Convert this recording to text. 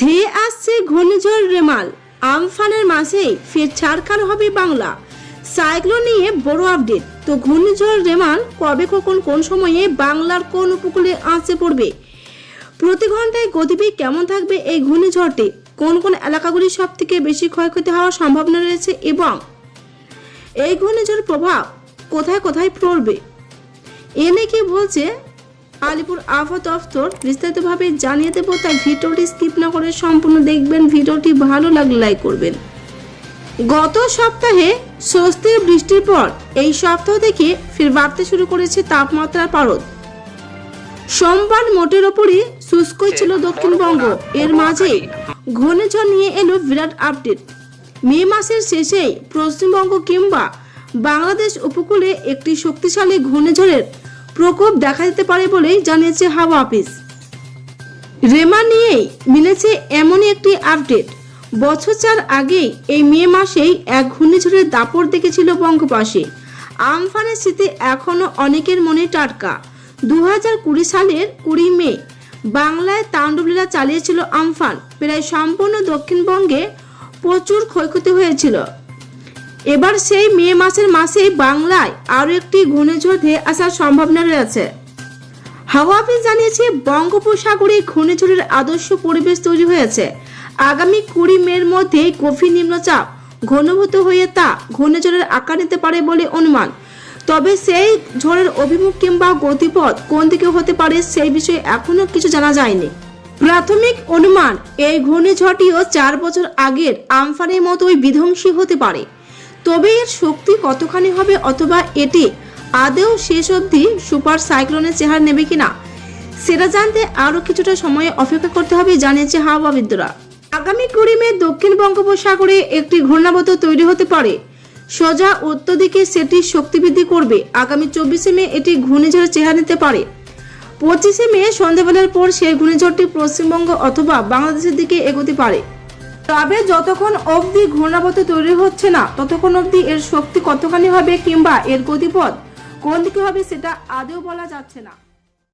ধেয়ে আসছে ঘূর্ণিঝড় রেমাল। আমফানের মাঝেই ফের ছাড়খাড় হবে বাংলা। সাইক্লোন নিয়ে বড় আপডেট। তো ঘূর্ণিঝড় রেমাল কবে কখন কোন সময়ে বাংলার কোন উপকূলে আঁচে পড়বে? প্রতি ঘন্টায় গতিবেগ কেমন থাকবে এই ঘূর্ণিঝড়টি? কোন কোন এলাকাগুলি সব থেকে বেশি ক্ষয়ক্ষতি হওয়ার সম্ভাবনা রয়েছে এবং এই ঘূর্ণিঝড়ের প্রভাব কোথায় কোথায় পড়বে? এনে কি বলছে আলিপুর আবহাওয়া দফতর বিস্তারিতভাবে জানিয়ে দেবো, তাই ভিডিওটি স্কিপ না করে সম্পূর্ণ দেখবেন। ভিডিওটি ভালো লাগলে লাইক করবেন। গত সপ্তাহে স্বস্তির বৃষ্টির পর এই সপ্তাহ থেকে ফের বাড়তে শুরু করেছে তাপমাত্রার পারদ। সোমবার মোটের ওপরই শুষ্ক ছিল দক্ষিণবঙ্গ। এর মাঝে ঘূর্ণিঝড় নিয়ে এলো বিরাট আপডেট। মে মাসের শেষেই পশ্চিমবঙ্গ কিংবা বাংলাদেশ উপকূলে একটি শক্তিশালী ঘূর্ণিঝড়ের প্রকোপ দেখা দিতে পারে বলেই জানিয়েছে হাওয়া অফিস। রেমা নিয়েই মিলেছে এমনই একটি আপডেট। বছর চার আগেই এই মে মাসেই এক ঘূর্ণিঝড়ের দাপট দেখেছিল বঙ্গপাশে আমফানের স্মৃতি এখনও অনেকের মনে টাটকা। দু হাজার কুড়ি সালের কুড়ি মে বাংলায় তাণ্ডবলীলা চালিয়েছিল আমফান। প্রায় সম্পূর্ণ দক্ষিণবঙ্গে প্রচুর ক্ষয়ক্ষতি হয়েছিল। এবার সেই মে মাসের মাসেই বাংলায় আরও একটি ঘূর্ণিঝড় ধেয়ে আসার সম্ভাবনা রয়েছে। হাওয়া অফিস জানিয়েছে, বঙ্গোপসাগরে ঘূর্ণিঝড়ের আদর্শ পরিবেশ তৈরি হয়েছে। আগামী কুড়ি মের মধ্যে গভীর নিম্নচাপ ঘনীভূত হয়ে তা ঘূর্ণিঝড়ের আকার নিতে পারে বলে অনুমান। তবে সেই ঝড়ের অভিমুখ কিংবা গতিপথ কোন দিকে হতে পারে সেই বিষয়ে এখনও কিছু জানা যায়নি। প্রাথমিক অনুমান, এই ঘূর্ণিঝড়টিও চার বছর আগের আমফানের মতোই বিধ্বংসী হতে পারে। তবে এর শক্তি কতখানি হবে অথবা এটি আদেও শেষ অবধি সুপার সাইক্লোনের চেহারা নেবে কিনা, সেটা জানতে আরও কিছুটা সময়ে অপেক্ষা করতে হবে, জানিয়েছে হাওয়াবিদরা আগামী কুড়ি মে দক্ষিণ বঙ্গোপসাগরে একটি ঘূর্ণাবত তৈরি হতে পারে। সোজা উত্তর দিকে সেটি শক্তি বৃদ্ধি করবে। আগামী চব্বিশে মে এটি ঘূর্ণিঝড়ের চেহারা নিতে পারে। পঁচিশে মে সন্ধ্যাবেলার পর সেই ঘূর্ণিঝড়টি পশ্চিমবঙ্গ অথবা বাংলাদেশের দিকে এগোতে পারে। তবে যতক্ষণ অবধি ঘূর্ণাবত তৈরি হচ্ছে না, ততক্ষণ অবধি এর শক্তি কতখানি হবে কিংবা এর গতিপথ কোন দিকে হবে সেটা আদৌ বলা যাচ্ছে না।